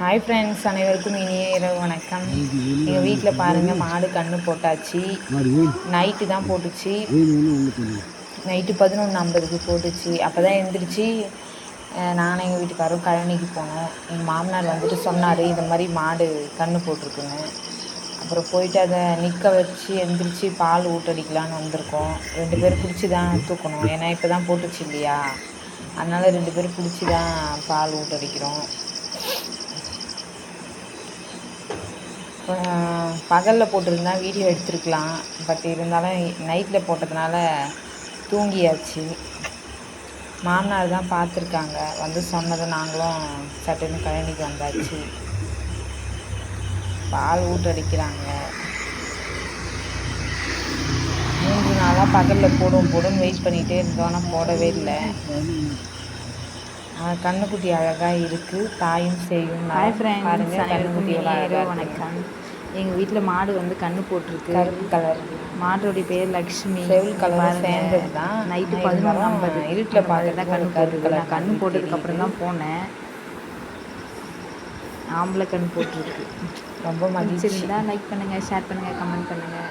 Hi friends அனைவருக்கும் இனிய இரவு வணக்கம். எங்கள் வீட்டில் பாருங்கள் மாடு கன்று போட்டாச்சு. நைட்டு தான் போட்டுச்சு. நைட்டு பதினொன்று ஐம்பதுக்கு போட்டுச்சு. அப்போ தான் எழுந்திரிச்சு நானும் எங்கள் வீட்டுக்காரரும் கழனிக்கு போனோம். எங்கள் மாமனார் வந்துட்டு சொன்னார் இந்த மாதிரி மாடு கன்று போட்டிருக்குன்னு. அப்புறம் போயிட்டு அதை நிற்க வச்சு எந்திரிச்சு பால் ஊட்டடிக்கலான்னு வந்திருக்கோம். ரெண்டு பேரும் பிடிச்சி தான் தூக்கணும். ஏன்னா இப்போ தான் போட்டுச்சு இல்லையா? அதனால் ரெண்டு பேரும் பிடிச்சி தான் பால் ஊட்டடிக்கிறோம். பகலில் போட்டிருந்தா வீடியோ எடுத்துருக்கலாம். பட் இருந்தாலும் நைட்டில் போட்டதுனால தூங்கியாச்சு. மாமனார் தான் பார்த்துருக்காங்க. வந்து சொன்னதை நாங்களும் சட்டுன்னு கழனிக்கு வந்தாச்சு. பால் ஊட்டடிக்கிறாங்க. மூன்று நாளாக பகலில் போடும் போடும் வெயிட் பண்ணிகிட்டே இருந்தோம். ஆனால் போடவே இல்லை. கண்ணுக்குட்டி அழகாக இருக்குது தாயும் செய்யும் ஹாய் ஃப்ரெண்ட்ஸ் பாருங்க கண்ணுக்குட்டி எவ்வளோ அழகாக இருக்கு. வணக்கம். எங்கள் வீட்டில் மாடு வந்து கன்று போட்டிருக்கு. கருப்பு கலர். மாட்டோடைய பேர் லக்ஷ்மி. செவில் கலர். சேர்ந்தது தான் நைட்டு பதினொன்று ஐம்பது. இருட்டில் தான் பார்த்து கன்று போட்டுருக்கு. நான் கன்று போட்டதுக்கு அப்புறம் தான் போனேன். ஆம்பளை கன்று போட்டிருக்கு. ரொம்ப மகிழ்ச்சி. லைக் பண்ணுங்கள் ஷேர் பண்ணுங்கள் கமெண்ட் பண்ணுங்கள்